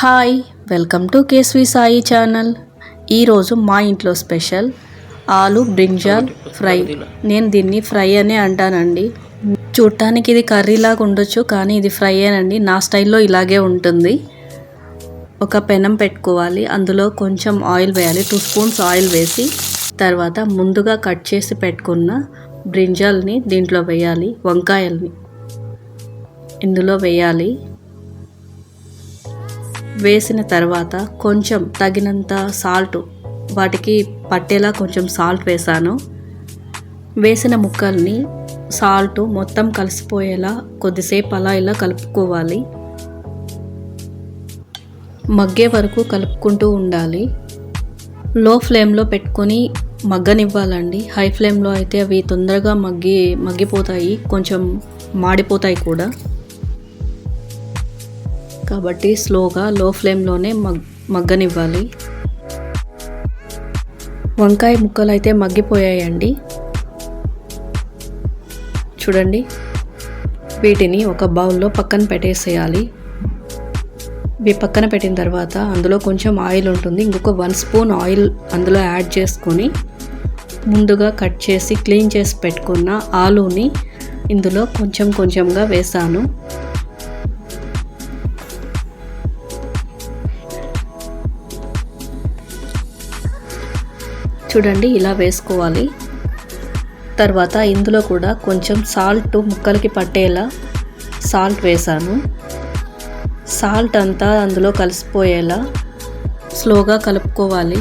Hi welcome to Kesvi Sai channel. ఈరోజు మా ఇంట్లో స్పెషల్ ఆలు బ్రింజాల్ ఫ్రై. నేను దీన్ని ఫ్రై అనే అంటానండి. చూడటానికి ఇది కర్రీలాగా ఉండొచ్చు కానీ ఇది ఫ్రై అనండి. నా స్టైల్లో ఇలాగే ఉంటుంది. ఒక పెనం పెట్టుకోవాలి. అందులో కొంచెం ఆయిల్ వేయాలి. టూ స్పూన్స్ ఆయిల్ వేసి తర్వాత ముందుగా కట్ చేసి పెట్టుకున్న బ్రింజాల్ని దీంట్లో వేయాలి. వంకాయల్ని. ఇందులో వేయాలి. వేసిన తర్వాత కొంచెం తగినంత సాల్ట్ వాటికి పట్టేలా కొంచెం సాల్ట్ వేసాను. వేసిన ముక్కల్ని సాల్ట్ మొత్తం కలిసిపోయేలా కొద్దిసేపు అలా ఇలా కలుపుకోవాలి. మగ్గే వరకు కలుపుకుంటూ ఉండాలి. లో ఫ్లేమ్లో పెట్టుకొని మగ్గనివ్వాలండి. హై ఫ్లేమ్లో అయితే అవి తొందరగా మగ్గి మగ్గిపోతాయి కొంచెం మాడిపోతాయి కూడా. కాబట్టి స్లోగా లో ఫ్లేమ్లోనే మగ్ మగ్గనివ్వాలి. వంకాయ ముక్కలు అయితే మగ్గిపోయాయండి. చూడండి. వీటిని ఒక బౌల్లో పక్కన పెట్టేసేయాలి. ఇవి పక్కన పెట్టిన తర్వాత అందులో కొంచెం ఆయిల్ ఉంటుంది. ఇంకొక వన్ స్పూన్ ఆయిల్ అందులో యాడ్ చేసుకొని ముందుగా కట్ చేసి క్లీన్ చేసి పెట్టుకున్న ఆలూని ఇందులో కొంచెం కొంచెంగా వేసాను. చూడండి ఇలా వేసుకోవాలి. తర్వాత ఇందులో కూడా కొంచెం సాల్ట్ ముక్కలకి పట్టేలా సాల్ట్ వేసాను. సాల్ట్ అంతా అందులో కలిసిపోయేలా స్లోగా కలుపుకోవాలి.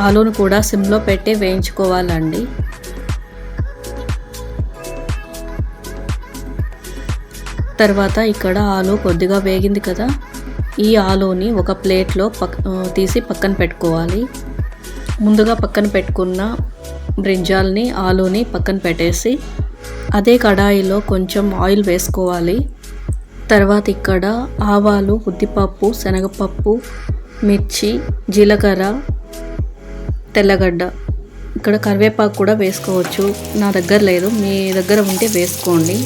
ఆలూను కూడా సిమ్లో పెట్టి వేయించుకోవాలండి. తర్వాత ఇక్కడ ఆలు కొద్దిగా వేగింది కదా ఈ ఆలూని ఒక ప్లేట్లో పక్ తీసి పక్కన పెట్టుకోవాలి. ముందుగా పక్కన పెట్టుకున్న బ్రింజాల్ని ఆలూని పక్కన పెట్టేసి అదే కడాయిలో కొంచెం ఆయిల్ వేసుకోవాలి. తర్వాత ఇక్కడ ఆవాలు ఉద్దిపప్పు శనగపప్పు మిర్చి జీలకర్ర తెల్లగడ్డ. ఇక్కడ కరివేపాకు కూడా వేసుకోవచ్చు. నా దగ్గర లేదు. మీ దగ్గర ఉంటే వేసుకోండి.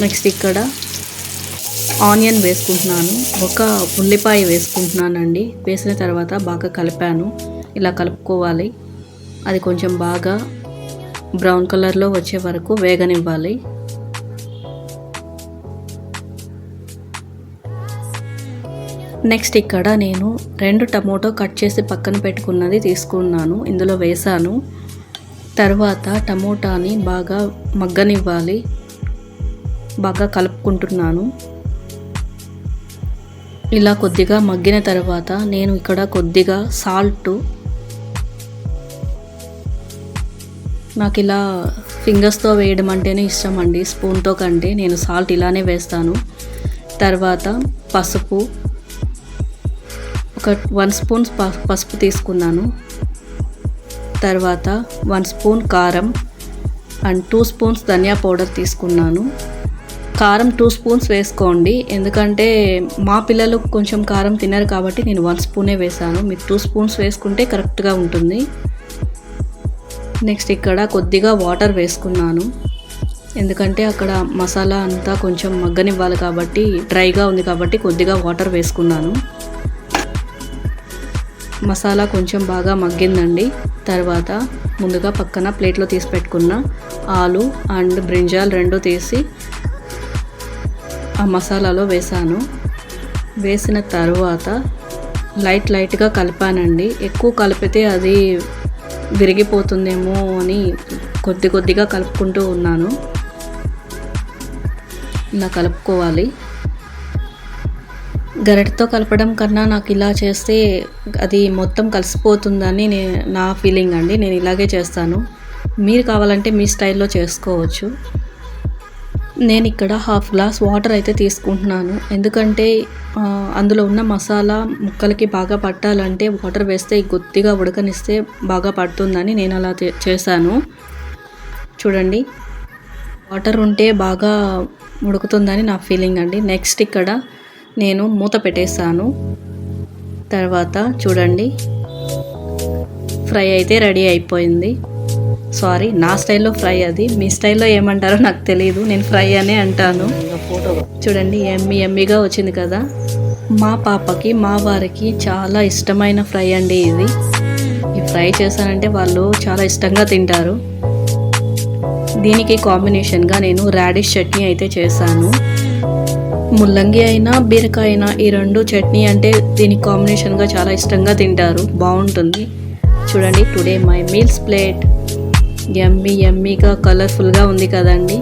నెక్స్ట్ ఇక్కడ ఆనియన్ వేసుకుంటున్నాను ఒక ఉల్లిపాయ వేసుకుంటున్నానండి. వేసిన తర్వాత బాగా కలిపాను. ఇలా కలుపుకోవాలి. అది కొంచెం బాగా బ్రౌన్ కలర్లో వచ్చే వరకు వేగనివ్వాలి. నెక్స్ట్ ఇక్కడ నేను రెండు టమోటో కట్ చేసి పక్కన పెట్టుకున్నది తీసుకున్నాను. ఇందులో వేసాను. తర్వాత టమోటాని బాగా మగ్గనివ్వాలి. బాగా కలుపుకుంటున్నాను. ఇలా కొద్దిగా మగ్గిన తర్వాత నేను ఇక్కడ కొద్దిగా సాల్ట్ నాకు ఇలా ఫింగర్స్తో వేయడం అంటేనే ఇష్టం అండి. స్పూన్తో కంటే నేను సాల్ట్ ఇలానే వేస్తాను. తర్వాత పసుపు ఒక వన్ స్పూన్ పసుపు తీసుకున్నాను. తర్వాత వన్ స్పూన్ కారం and two spoons dhaniya powder తీసుకున్నాను. కారం టూ స్పూన్స్ వేసుకోండి. ఎందుకంటే మా పిల్లలు కొంచెం కారం తినరు కాబట్టి నేను వన్ స్పూనే వేసాను. మీరు టూ స్పూన్స్ వేసుకుంటే కరెక్ట్గా ఉంటుంది. నెక్స్ట్ ఇక్కడ కొద్దిగా వాటర్ వేసుకున్నాను. ఎందుకంటే అక్కడ మసాలా అంతా కొంచెం మగ్గనివ్వాలి కాబట్టి డ్రైగా ఉంది కాబట్టి కొద్దిగా వాటర్ వేసుకున్నాను. మసాలా కొంచెం బాగా మగ్గిందండి. తర్వాత ముందుగా పక్కన ప్లేట్లో తీసి పెట్టుకున్న ఆలు అండ్ బ్రింజాల్ రెండు తీసి ఆ మసాలాలో వేసాను. వేసిన తర్వాత లైట్ లైట్గా కలిపానండి. ఎక్కువ కలిపితే అది విరిగిపోతుందేమో అని కొద్ది కొద్దిగా కలుపుకుంటూ ఉన్నాను. ఇలా కలుపుకోవాలి. గరిటతో కలపడం కన్నా నాకు ఇలా చేస్తే అది మొత్తం కలిసిపోతుందని నా ఫీలింగ్ అండి. నేను ఇలాగే చేస్తాను. మీరు కావాలంటే మీ స్టైల్లో చేసుకోవచ్చు. నేను ఇక్కడ హాఫ్ గ్లాస్ వాటర్ అయితే తీసుకుంటున్నాను. ఎందుకంటే అందులో ఉన్న మసాలా ముక్కలకి బాగా పట్టాలంటే వాటర్ వేస్తే గుత్తిగా ఉడకనిస్తే బాగా పడుతుందని నేను అలా చేశాను. చూడండి. వాటర్ ఉంటే బాగా ఉడుకుతుందని నా ఫీలింగ్ అండి. నెక్స్ట్ ఇక్కడ నేను మూత పెట్టేసాను తర్వాత చూడండి. ఫ్రై అయితే రెడీ అయిపోయింది. సారీ నా స్టైల్లో ఫ్రై అది. మీ స్టైల్లో ఏమంటారో నాకు తెలియదు నేను ఫ్రై అనే అంటాను. చూడండి ఎమ్మి ఎమ్మిగా వచ్చింది కదా. మా పాపకి మా వారికి చాలా ఇష్టమైన ఫ్రై అండి ఇది. ఈ ఫ్రై చేశానంటే వాళ్ళు చాలా ఇష్టంగా తింటారు. దీనికి కాంబినేషన్గా నేను రాడిష్ చట్నీ అయితే చేశాను. ముల్లంగి అయినా బీరకాయ అయినా ఈ రెండు చట్నీ అంటే దీనికి కాంబినేషన్గా చాలా ఇష్టంగా తింటారు. బాగుంటుంది. చూడండి టుడే మై మీల్స్ ప్లేట్ ఎమ్మీ ఎమ్మీగా కలర్ఫుల్గా ఉంది కదండి.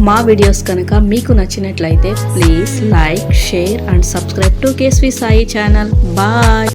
మా వీడియోస్ కనుక మీకు నచ్చినట్లయితే please like share and subscribe to Kesvi Sai channel bye